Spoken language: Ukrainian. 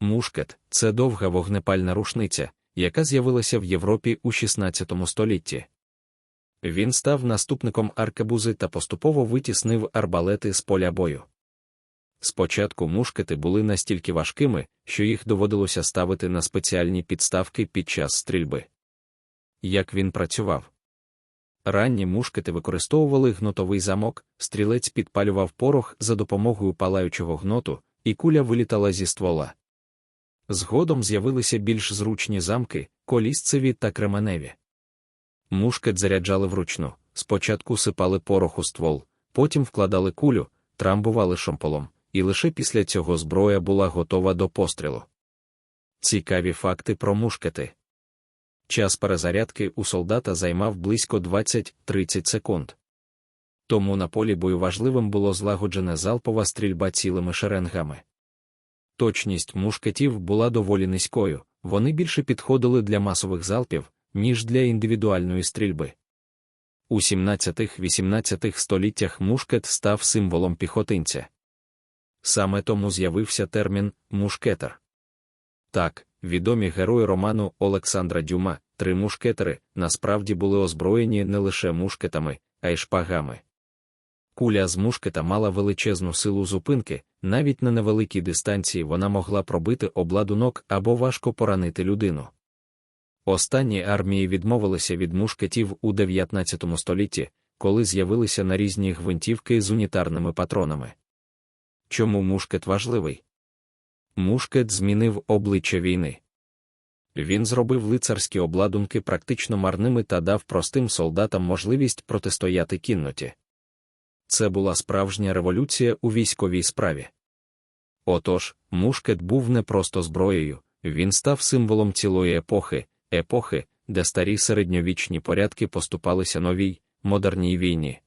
Мушкет це довга вогнепальна рушниця, яка з'явилася в Європі у 16 столітті. Він став наступником аркебузи та поступово витіснив арбалети з поля бою. Спочатку мушкети були настільки важкими, що їх доводилося ставити на спеціальні підставки під час стрільби. Як він працював? Ранні мушкети використовували гнотовий замок, стрілець підпалював порох за допомогою палаючого гноту, і куля вилітала зі ствола. Згодом з'явилися більш зручні замки, колісцеві та кременеві. Мушкет заряджали вручну, спочатку сипали порох у ствол, потім вкладали кулю, трамбували шомполом, і лише після цього зброя була готова до пострілу. Цікаві факти про мушкети. Час перезарядки у солдата займав близько 20-30 секунд. Тому на полі бою важливим було злагоджене залпова стрільба цілими шеренгами. Точність мушкетів була доволі низькою, вони більше підходили для масових залпів, ніж для індивідуальної стрільби. У 17-18 століттях мушкет став символом піхотинця. Саме тому з'явився термін мушкетер. Так, відомі герої роману Олександра Дюма, три мушкетери, насправді були озброєні не лише мушкетами, а й шпагами. Куля з мушкета мала величезну силу зупинки, навіть на невеликій дистанції вона могла пробити обладунок або важко поранити людину. Останні армії відмовилися від мушкетів у 19 столітті, коли з'явилися нарізні гвинтівки з унітарними патронами. Чому мушкет важливий? Мушкет змінив обличчя війни. Він зробив лицарські обладунки практично марними та дав простим солдатам можливість протистояти кінноті. Це була справжня революція у військовій справі. Отож, мушкет був не просто зброєю, він став символом цілої епохи, епохи, де старі середньовічні порядки поступалися новій, модерній війні.